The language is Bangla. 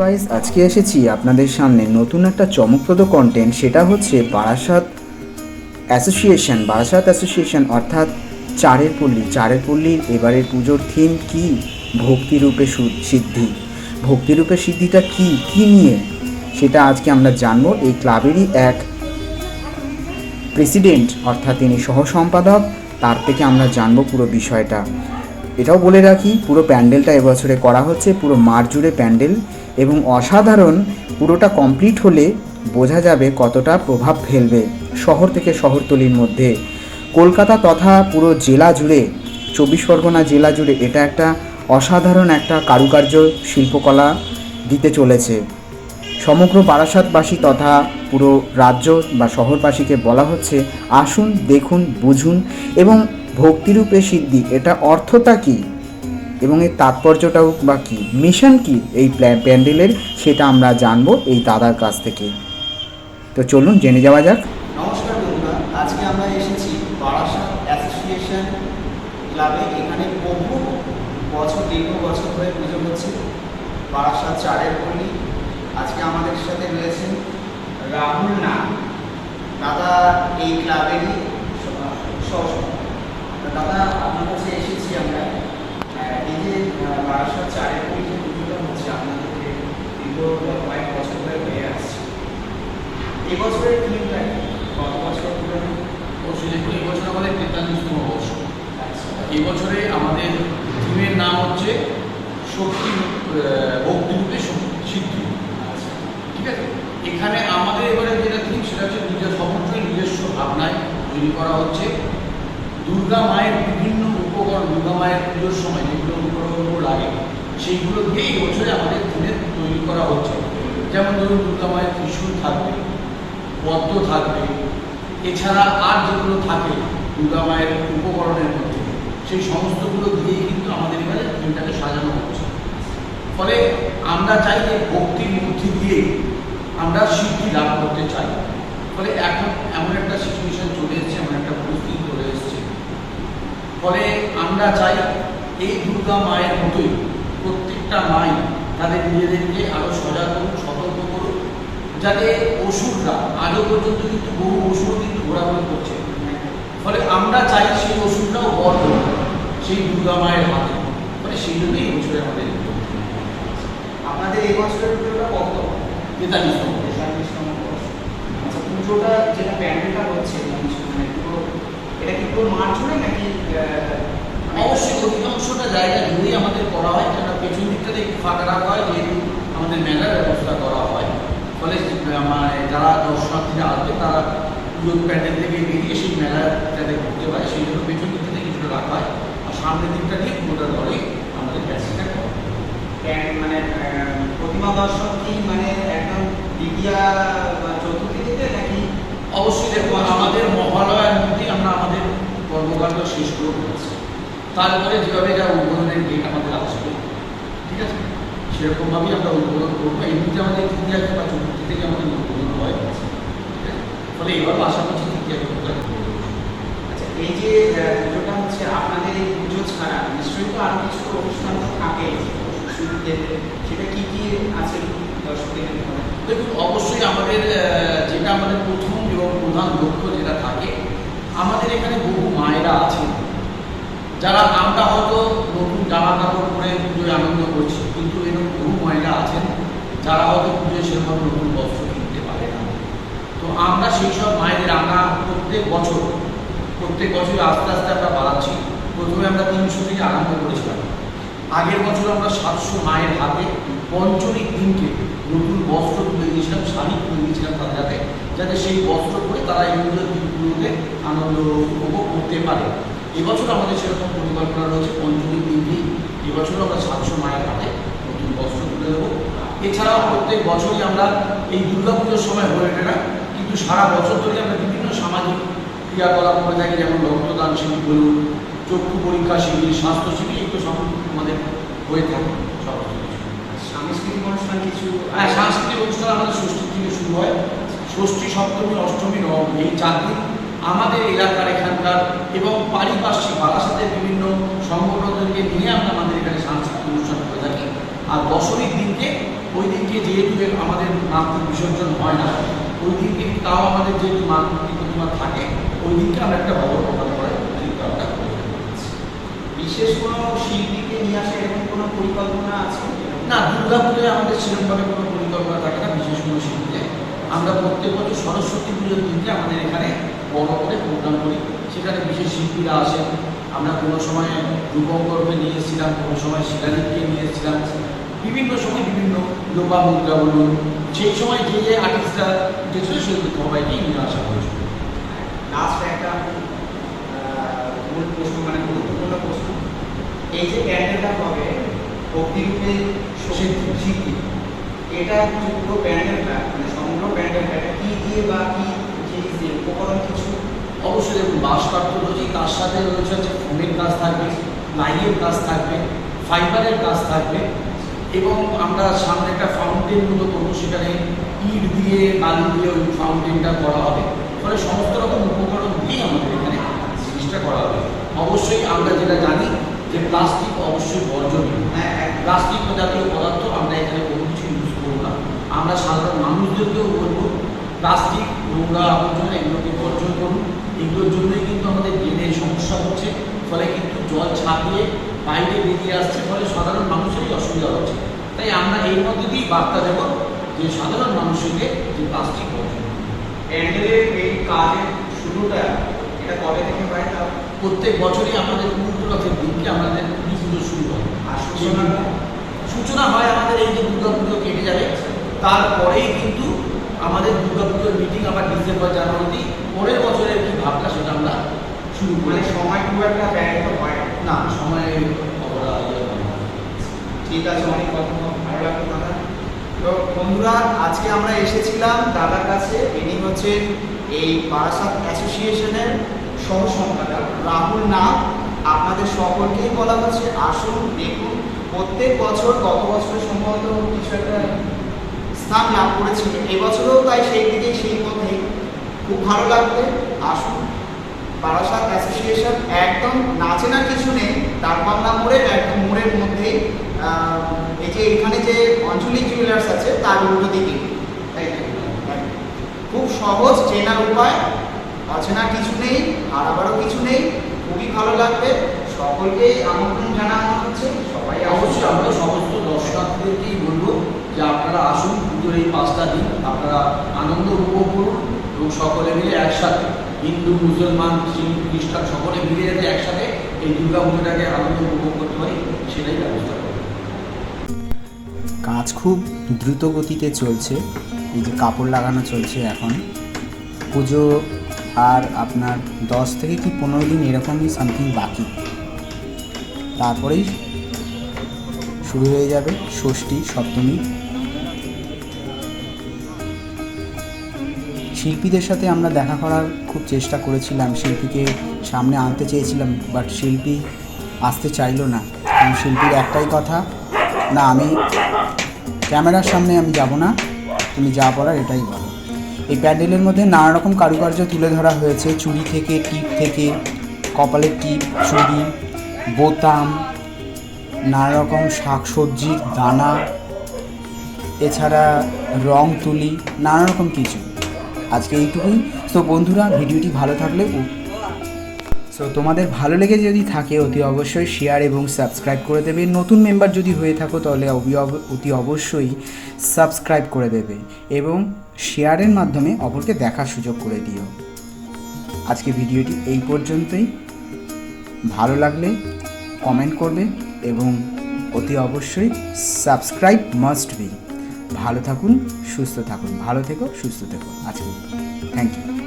গাইস আজকে এসেছি আপনাদের সামনে নতুন একটা চমকপ্রদ কন্টেন্ট সেটা হচ্ছে বারাসাত অ্যাসোসিয়েশন বারাসাত অ্যাসোসিয়েশন অর্থাৎ চারের পল্লী। চারের পল্লীর এবারের পুজোর থিম কি? ভক্তিরূপে সিদ্ধি। ভক্তিরূপে সিদ্ধিটা কি? কি নিয়ে? সেটা আজকে আমরা জানব। এই ক্লাবেরই এক প্রেসিডেন্ট অর্থাৎ তিনি সহ সম্পাদক তার থেকে আমরা জানব পুরো বিষয়টা। এটাও বলে রাখি, পুরো প্যান্ডেলটা এবছরে করা হচ্ছে, পুরো মাঠ জুড়ে প্যান্ডেল। এবং অসাধারণ পুরোটা কমপ্লিট হলে বোঝা যাবে কতটা প্রভাব ফেলবে শহর থেকে শহরতলির মধ্যে। কলকাতা তথা পুরো জেলা জুড়ে, চব্বিশ পরগনা জেলা জুড়ে এটা একটা অসাধারণ একটা কারুকার্য শিল্পকলা দিতে চলেছে। সমগ্র বারাসাতবাসী তথা পুরো রাজ্য বা শহরবাসীকে বলা হচ্ছে, আসুন, দেখুন, বুঝুন এবং ভক্তিরূপে সিদ্ধি, এটা অর্থটা কি? এবং এর তাৎপর্যটাও বা কী? মিশন কি এই প্ল্যা- প্যান্ডেলের সেটা আমরা জানব এই দাদার কাছ থেকে। তো চলুন জেনে যাওয়া যাক। নমস্কার বন্ধুরা, আজকে আমরা এসেছি অ্যাসোসিয়েশন ক্লাবে এখানে বহু বছর, দীর্ঘ বছর ধরে পুজো হচ্ছে। চারের পল্লী। আজকে আমাদের সাথে রয়েছেন রাহুল দাদা এই ক্লাবেরই দাদা, আপনার কাছে এসেছি আমরা। এই যে বারাসাত চারের পল্লী যে পুজোটা হচ্ছে আপনাদের দীর্ঘ কয়েক বছর ধরে হয়ে আসছে। এবছরের থিমটা কি? গত বছর পুরনো অবশ্যই দেখুন আমাদের তেতাল্লিশতম বর্ষ এই আমাদের থিমের নাম হচ্ছে শক্তি ভক্তিরূপে সিদ্ধি। ঠিক আছে? এখানে আমাদের এবারে যেটা থিম সেটা হচ্ছে নিজের সমস্ত নিজস্ব ভাবনায় তৈরি করা হচ্ছে। দুর্গা মায়ের বিভিন্ন উপকরণ দুর্গা মায়ের পুজোর সময় যেগুলো উপকরণগুলো লাগে, সেইগুলো দিয়ে এই বছরে আমাদের থিমে তৈরি করা হচ্ছে। যেমন ধরুন দুর্গা মায়ের ত্রিশূল থাকবে, পদ্ম থাকবে, এছাড়া আর যেগুলো থাকে দুর্গা মায়ের উপকরণের মধ্যে, সেই সমস্তগুলো দিয়েই কিন্তু আমাদের এখানে থিমটাকে সাজানো হচ্ছে। ফলে আমরা চাই যে ভক্তির মধ্যে দিয়ে আমরা সিদ্ধি লাভ করতে চাই। ফলে এখন এমন একটা সিচুয়েশন চলে এসেছে, এমন একটা পরিস্থিতি চলে এসেছে। ফলে আমরা চাই এই দুর্গা মায়ের মতোই প্রত্যেকটা মাই তাদের নিজেদেরকে আরও সজাগ করুন সতর্ক করুন যাতে অসুররা আজও পর্যন্ত কিন্তু বহু অসুর কিন্তু ঘোরাঘুরি করছে। ফলে আমরা চাই সেই বড় হোক, সেই দুর্গা মায়ের হাতে। মানে সেই জন্যই এই বছরে আমাদের আপনাদের এই বছরের পুজোটা কত? তেতাল্লিশতম তেতাল্লিশতম বর্ষ। আচ্ছা পুজোটা যেটা প্যান্ডেলটা হচ্ছে মানে এটা কি পুরো জুড়ে নাকি অবশ্যই অধিকাংশটা জায়গা জুড়েই আমাদের করা হয় কেননা পেছন দিকটাতে একটু ফাঁকা রাখা হয় যেহেতু আমাদের মেলার ব্যবস্থা করা হয়। ফলে মানে যারা দর্শনার্থীরা আসবে তারা পুজোর প্যান্ডেল থেকে বেরিয়ে সেই মেলা যাতে ঘুরতে পারে। সেই জন্য পেছন দিকটাতে কিছুটা রাখা হয়। আর সামনের দিকটা নিয়ে পুরোটা ধরে আমাদের প্যাসেজটা করা। মানে প্রতিমা দর্শক কি মানে একদম দ্বিতীয়া বা চতুর্থী থেকে নাকি? অবশ্যই দেখো আমাদের মহালয়ার মধ্যেই আমরা আমাদের কর্মকাণ্ড শেষ করে ফেলেছি। তারপরে যেভাবে যা উদ্বোধনের ডেট আমাদের আসবে ঠিক আছে? সেরকমভাবেই আমরা উদ্বোধন করব। এমনিতে আমাদের তৃতীয় বা চতুর্থী থেকে আমাদের উদ্বোধন হয়? ফলে এবার আশা করছি তৃতীয় আচ্ছা এই যে পুজোটা হচ্ছে আপনাদের এই পুজো ছাড়া নিশ্চয়ই তো আরও কিছু অনুষ্ঠান তো থাকে শুরুতে। সেটা কি কি আছে দর্শকদের দেখুন অবশ্যই আমাদের যেটা আমাদের প্রথম এবং প্রধান লক্ষ্য যেটা থাকে আমাদের এখানে বহু মায়েরা আছেন। যারা আমরা হয়তো নতুন জামা কাপড় পরে পুজোয় আনন্দ করছি, কিন্তু এরকম বহু মহিলা আছেন যারা হয়তো পুজোয় সেরকম নতুন বস্ত্র কিনতে পারে না। তো আমরা সেই সব মায়েদের আমরা প্রত্যেক বছর প্রত্যেক বছর আস্তে আস্তে আমরা বাড়াচ্ছি। প্রথমে আমরা তিনশো থেকে আরম্ভ করেছিলাম। আগের বছর আমরা সাতশো মায়ের হাতে পঞ্চমিক দিনকে নতুন বস্ত্র তুলে দিয়েছিলাম, শাড়ি তুলে দিয়েছিলাম তাদের হাতে, যাতে সেই বস্ত্র পরে তারা এই পুজোর দিনগুলোতে আনন্দ উপভোগ করতে পারে। এবছর আমাদের সেরকম পরিকল্পনা রয়েছে পঞ্চমীর দিনকেই এবছরও আমরা সাতশো মায়ের হাতে নতুন বস্ত্র তুলে দেবো। এছাড়াও প্রত্যেক বছরই আমরা এই দুর্গাপুজোর সময় হয়ে ওঠে না কিন্তু সারা বছর ধরে আমরা বিভিন্ন সামাজিক ক্রিয়াকলাপ করে থাকি যেমন রক্তদান শিবির বলুন চক্ষু পরীক্ষা শিবির স্বাস্থ্য শিবির এগুলো সব আমাদের হয়ে থাকে কিছু। সাংস্কৃতিক অনুষ্ঠান কিছু? হ্যাঁ সাংস্কৃতিক অনুষ্ঠান আমাদের ষষ্ঠীর থেকে শুরু হয়। ষষ্ঠী সপ্তমী অষ্টমী নবমী এই চার দিন আমাদের এলাকার এখানকার এবং পারিপার্শ্বিক বারাসাতের বিভিন্ন সংগঠনদেরকে নিয়ে আমরা আমাদের এখানে সাংস্কৃতিক অনুষ্ঠান করে থাকি। আর দশমীর দিনকে, ওই দিনকে যেহেতু আমাদের মাতৃ বিসর্জন হয় না, ওই দিনকে তাও আমাদের যেহেতু মাতৃ প্রতিমা থাকে, ওই দিনকে আমরা একটা বড় প্রোগ্রাম করে বিশেষ কোনো শিল্পীকে নিয়ে আসা এরকম কোনো পরিকল্পনা আছে? না দুর্গা পুজোয় আমাদের সেরকমভাবে কোনো পরিকল্পনা থাকে না, বিশেষ কোনো শিল্পীতে আমরা প্রত্যেক বছর সরস্বতী পুজোর দিনকে আমাদের এখানে বড় করে প্রোগ্রাম করি। সেখানে বিশেষ শিল্পীরা আসেন আমরা কোনো সময় রূপঙ্করকে নিয়ে এসেছিলাম কোনো সময় শিলাজিৎকে নিয়ে এসেছিলাম। বিভিন্ন সময় বিভিন্ন লোপা মুদ্রা বলুন সেই সময় যে যে আর্টিস্টরা উঠেছিল সেগুলো সবাইকেই নিয়ে আসা হয়েছিল। লাস্ট একটা মূল প্রশ্ন মানে গুরুত্বপূর্ণ প্রশ্ন। এই যে প্যান্ডেলটা হবে ভক্তিরূপে। সিদ্ধি এটা পুরো প্যান্ডেলটা মানে সমগ্র প্যান্ডেলটা এটা কি দিয়ে বা কি জিনিস দিয়ে উপকরণ অবশ্যই দেখুন কাঠ তো তার সাথে রয়েছে হচ্ছে ফোমের কাজ থাকবে, লাইনের কাজ থাকবে, ফাইবারের কাজ থাকবে এবং আমরা সামনে একটা ফাউন্টেন মতো করব, সেখানে ইট দিয়ে বালি দিয়ে ওই ফাউন্টেনটা করা হবে। ফলে সমস্ত রকম উপকরণ দিয়ে আমাদের এখানে জিনিসটা করা হবে। অবশ্যই আমরা যেটা জানি যে প্লাস্টিক অবশ্যই বর্জনীয়। হ্যাঁ প্লাস্টিক জাতীয় পদার্থ আমরা এখানে কোনো কিছু ইউজ করব না। আমরা সাধারণ মানুষদেরকেও বলব, প্লাস্টিক, নোংরা আবর্জনা এগুলোকে বর্জন করুন। এগুলোর জন্যই কিন্তু আমাদের ড্রেনের সমস্যা হচ্ছে। ফলে কিন্তু জল ছাপিয়ে বাইরে বেরিয়ে আসছে ফলে সাধারণ মানুষেরই অসুবিধা হচ্ছে। তাই আমরা এই মধ্যে দিয়েই বার্তা দেব যে সাধারণ মানুষকে যে প্লাস্টিক বর্জন। এই কাজের শুরুটা এটা কবে থেকে হয় তা প্রত্যেক বছরই আমাদের রথের দিনকে আমাদের পুজো শুরু হয়। আর সূচনাটা সূচনা হয় আমাদের এই যে দুর্গা পুজো কেটে যাবে। তারপরেই কিন্তু আমাদের দুর্গা পুজোর মিটিং আবার ডিসেম্বর জানুয়ারিতেই পরের বছরের কি ভাবনা সেটা আমরা শুরু মানে করে সময় খুব একটা ব্যয় তো হয় না। সময়ে আমরা ইয়ে। ঠিক আছে অনেক কথা ভালো লাগল দাদা। তো বন্ধুরা আজকে আমরা এসেছিলাম দাদার কাছে। ইনি হচ্ছেন এই বারাসাত অ্যাসোসিয়েশনের সহ সম্পাদক রাহুল নাম আপনাদের সকলকেই বলা হচ্ছে আসুন দেখুন। প্রত্যেক বছর গত বছর সম্ভবত কিছু একটা স্থান লাভ করেছিল। এবছরও তাই সেই দিকেই সেই পথে খুব ভালো লাগবে? আসুন। বারাসাত অ্যাসোসিয়েশন একদম নাচে না কিছু নেই ডাকবাংলা মোড়ের একদম মোড়ের মধ্যে এই যে এখানে যে অঞ্চলিক জুয়েলার্স আছে, তার উল্টো দিকে? হ্যাঁ। খুব সহজ, চেনার উপায়, অচেনা কিছু নেই, হারাবারও কিছু নেই, খুবই ভালো লাগবে। সকলকেই আমন্ত্রণ জানানো হচ্ছে, সবাই অবশ্যই আমরা সমস্ত দর্শনার্থীদেরকেই বলব যে আপনারা আসুন পুজোর এই পাঁচটা দিন, আপনারা আনন্দ উপভোগ করুন। এবং সকলে মিলে একসাথে, হিন্দু, মুসলমান শিখ খ্রিস্টান, সকলে মিলে যাতে একসাথে এই দুর্গা পুজোটাকে আনন্দ উপভোগ করতে পারি, সেটাই ব্যবস্থা কাজ খুব দ্রুত গতিতে চলছে, এই যে কাপড় লাগানো চলছে এখন। পুজো আর আপনার দশ থেকে কি পনেরো দিন এরকমই সামথিং বাকি। তারপরেই শুরু হয়ে যাবে ষষ্ঠী, সপ্তমী। শিল্পীদের সাথে আমরা দেখা করার খুব চেষ্টা করেছিলাম। শিল্পীকে সামনে আনতে চেয়েছিলাম বাট শিল্পী আসতে চাইলো না। কারণ শিল্পীর একটাই কথা, না, আমি ক্যামেরার সামনে আমি যাব না। তুমি যা বলার এটাই বলো। এই প্যান্ডেলের মধ্যে নানা রকম কারুকার্য তুলে ধরা হয়েছে। চুড়ি থেকে, টিপ থেকে, কপালের টিপ, চুড়ি, বোতাম নানা রকম শাকসবজির দানা, এছাড়া রং তুলি নানা রকম কিছু। আজকে এইটুকুই। তো বন্ধুরা, ভিডিওটি ভালো থাকলে সো তোমাদের ভালো লেগে যদি থাকে, অতি অবশ্যই শেয়ার এবং সাবস্ক্রাইব করে দেবে। নতুন মেম্বার যদি হয়ে থাকো, তাহলে অতি অবশ্যই সাবস্ক্রাইব করে দেবে এবং শেয়ারের মাধ্যমে অপরকে দেখার সুযোগ করে দিও। আজকে ভিডিওটি এই পর্যন্তই। ভালো লাগলে কমেন্ট করবে এবং অতি অবশ্যই সাবস্ক্রাইব মাস্ট বি ভালো থাকুন সুস্থ থাকুন ভালো থেকো সুস্থ থেকো। আজকে থ্যাংক ইউ